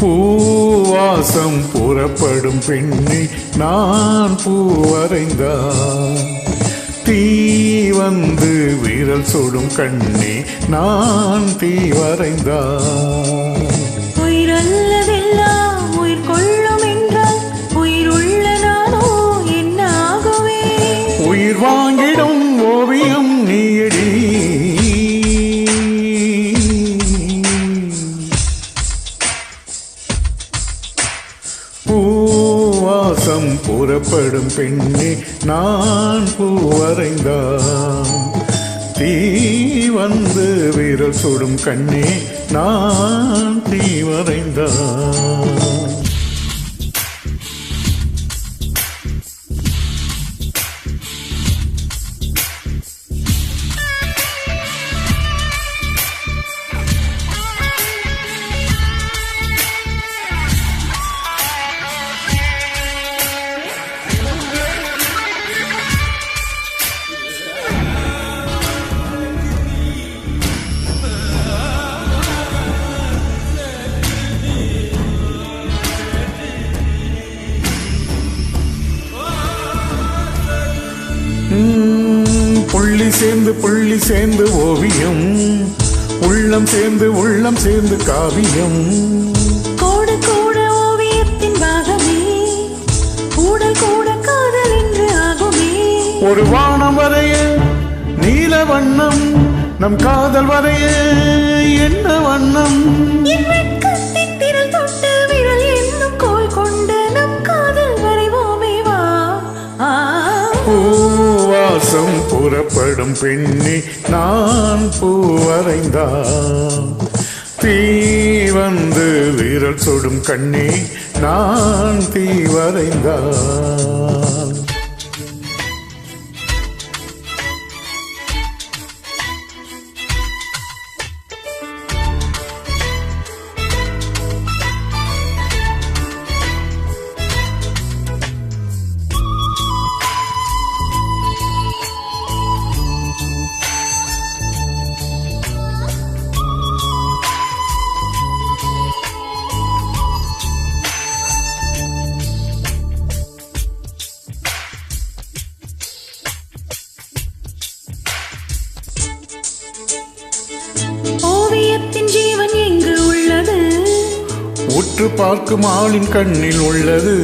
பூவாசம் புறப்படும் பெண்ணை நான் பூ தீ வந்து விரல் சுடும் கண்ணே நான் தீ வரைந்தான் கூறப்படும் பெண்ணே நான் பூவரைந்தான் தீ வந்து விரல் சுடும் கண்ணே நான் தீ வரைந்தான் புள்ளி சேர்ந்து புள்ளி சேர்ந்து ஓவியம். உள்ளம் சேர்ந்து உள்ளம் சேர்ந்து காவியம். கோடு கூட ஓவியத்தின் பாகமே. கூடல் கூட காதல் என்று ஆகுமே. ஒரு வானம் வரைய நீல வண்ணம் நம் காதல் வரைய என்ன வண்ணம்? பூவாசம் புறப்படும் பெண்ணே நான் பூவரைந்தான் தீ வந்து விரல் சுடும் கண்ணே நான் தீ வரைந்தான் உற்று பார்க்கும் ஆளின் கண்ணில் உள்ளது.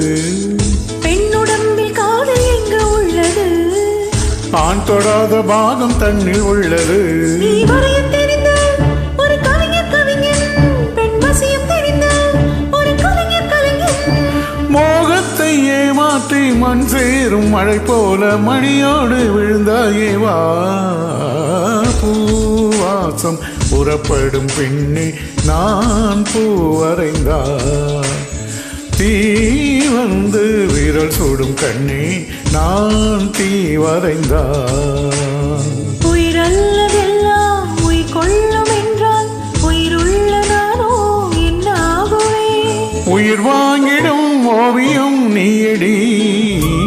பெண்ணுடம்பில் காதல் எங்கு உள்ளது? ஆண் தொடாத பாகம் தன்னில் உள்ளது. வான் சேரும் மழை போல மணியோடு விழுந்தாயே வா பூவாசம் புறப்படும் பெண்ணே நான் பூவரைந்தா தீ வந்து விரல் சூடும் கண்ணே நான் தீ வரைந்தா என்ன ஆகுவே